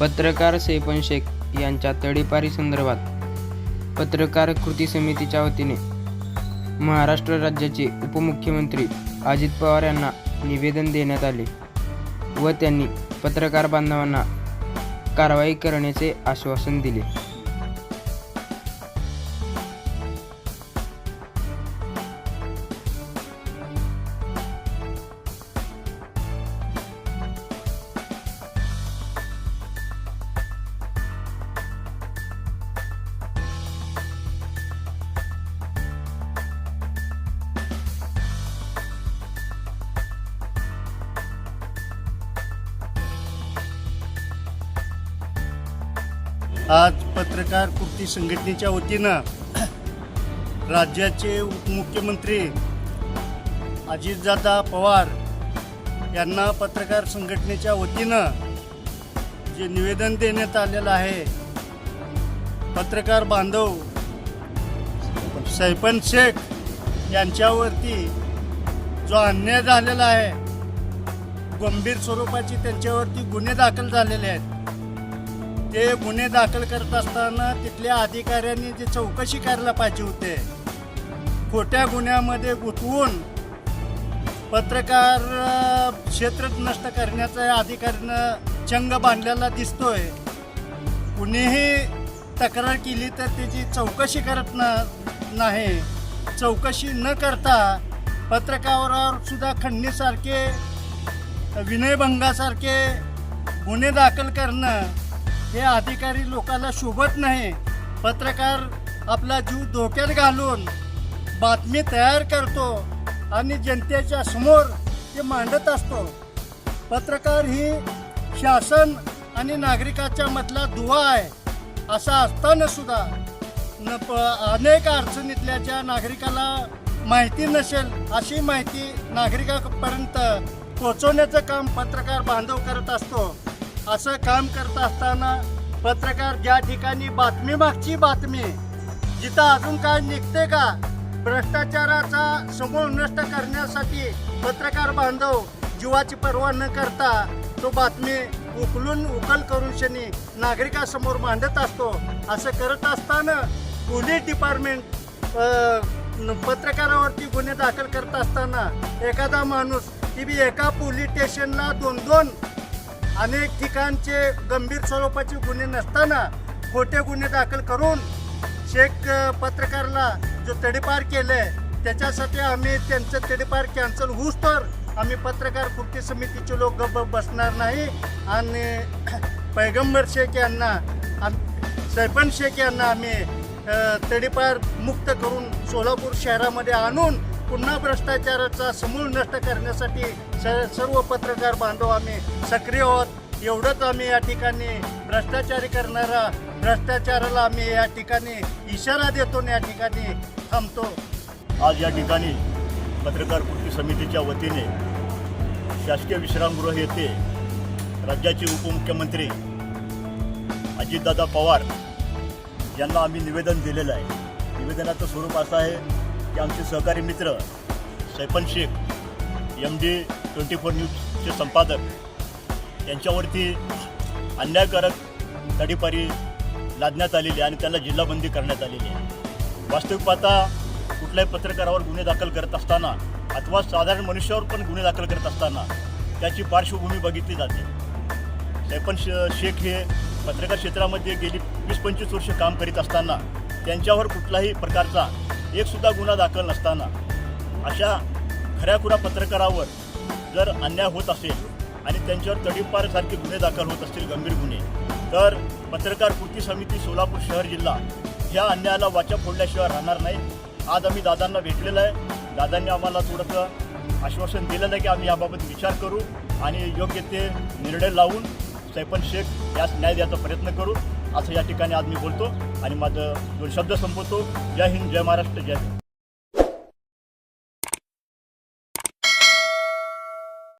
पत्रकार सेपन शेख यांच्या तडीपारी संदर्भात पत्रकार कृती समितीच्या वतीने महाराष्ट्र राज्याचे उपमुख्यमंत्री अजित पवार यांना निवेदन देण्यात आले व त्यांनी पत्रकार बांधवांना कारवाई करण्याचे आश्वासन दिले. आज पत्रकार कृती संघटनेच्या वतीनं राज्याचे उपमुख्यमंत्री अजितदादा पवार यांना पत्रकार संघटनेच्या वतीनं जे निवेदन देण्यात आलेलं आहे पत्रकार बांधव सैफन शेख यांच्यावरती जो अन्याय झालेला आहे गंभीर स्वरूपाचे त्यांच्यावरती गुन्हे दाखल झालेले आहेत. ते गुन्हे दाखल करत असताना तिथल्या अधिकाऱ्यांनी जे चौकशी करायला पाहिजे होते खोट्या गुन्ह्यामध्ये गुंतवून पत्रकार क्षेत्र नष्ट करण्याचा या अधिकाऱ्यानं चंग बांधलेला दिसतोय. कुणीही तक्रार केली तर त्याची चौकशी करत न नाही चौकशी न करता पत्रकारावर सुद्धा खंडणीसारखे विनयभंगासारखे गुन्हे दाखल करणं हे अधिकारी लोकांना शोभत नाही. पत्रकार आपला जीव धोक्यात घालून बातमी तयार करतो आणि जनतेच्या समोर ते मांडत असतो. पत्रकार ही शासन आणि नागरिकाच्या मधला दुवा आहे असा असताना सुद्धा. न प अनेक अडचणीतल्या ज्या नागरिकाला माहिती नसेल अशी माहिती नागरिकापर्यंत पोहोचवण्याचं काम पत्रकार बांधव करत असतो. असं काम करत असताना पत्रकार ज्या ठिकाणी बातमी मागची बातमी जिथं अजून काय निघते का भ्रष्टाचाराचा समूळ नष्ट करण्यासाठी पत्रकार बांधव जीवाची पर्वा न करता तो बातमी उकलून उकल करून शनी नागरिकासमोर मांडत असतो. असं करत असताना पोलीस डिपार्टमेंट पत्रकारावरती गुन्हे दाखल करत असताना एखादा माणूस ती बी एका पोलीस स्टेशनला दोन दोन अनेक ठिकाणचे गंभीर स्वरूपाचे गुन्हे नसताना खोटे गुन्हे दाखल करून शेख पत्रकारला जो तडीपार केले त्याच्यासाठी आम्ही त्यांचं तडीपार कॅन्सल होऊच तर आम्ही पत्रकार कृती समितीचे लोक गप्प बसणार नाही. आणि पैगंबर शेख यांना आम- शेख यांना आम्ही तडीपार मुक्त करून सोलापूर शहरामध्ये आणून पुन्हा भ्रष्टाचाराचा समूळ नष्ट करण्यासाठी स सर्व पत्रकार बांधव आम्ही सक्रिय आहोत. एवढंच आम्ही या ठिकाणी भ्रष्टाचारी करणारा भ्रष्टाचाराला आम्ही या ठिकाणी इशारा देतो आणि या ठिकाणी थांबतो. आज या ठिकाणी पत्रकार कृती समितीच्या वतीने शासकीय विश्रामगृह येथे राज्याचे उपमुख्यमंत्री अजितदादा पवार यांना आम्ही निवेदन दिलेलं आहे. निवेदनाचं स्वरूप असं आहे हे आमचे सहकारी मित्र Saifan Shaikh M D twenty four न्यूजचे संपादक यांच्यावरती अन्यायकारक तडीपारी लादण्यात आलेली आहे आणि त्यांना जिल्हाबंदी करण्यात आलेली आहे. वास्तविक पाहता कुठल्याही पत्रकारावर गुन्हे दाखल करत असताना अथवा साधारण मनुष्यावर पण गुन्हे दाखल करत असताना त्याची पार्श्वभूमी बघितली जाते. सैफन श शेख हे पत्रकार क्षेत्रामध्ये गेली वीस पंचवीस वर्ष काम करीत असताना त्यांच्यावर कुठलाही प्रकारचा एकसुद्धा गुन्हा दाखल नसताना अशा खऱ्याखुऱ्या पत्रकारावर जर अन्याय होत असेल आणि त्यांच्यावर तडीपारसारखे गुन्हे दाखल होत असतील गंभीर गुन्हे तर पत्रकार कृती समिती सोलापूर शहर जिल्हा ह्या अन्यायाला वाचा फोडल्याशिवाय राहणार नाही. आज आम्ही दादांना भेटलेलं आहे. दादांनी आम्हाला थोडंसं आश्वासन दिलेलं आहे की आम्ही याबाबत विचार करू आणि योग्य ते निर्णय लावून सैपन शेख यास न्याय द्यायचा प्रयत्न करू. असं या ठिकाणी आज मी बोलतो आणि माझं दोन शब्द संपवतो जय हिंद जय महाराष्ट्र जय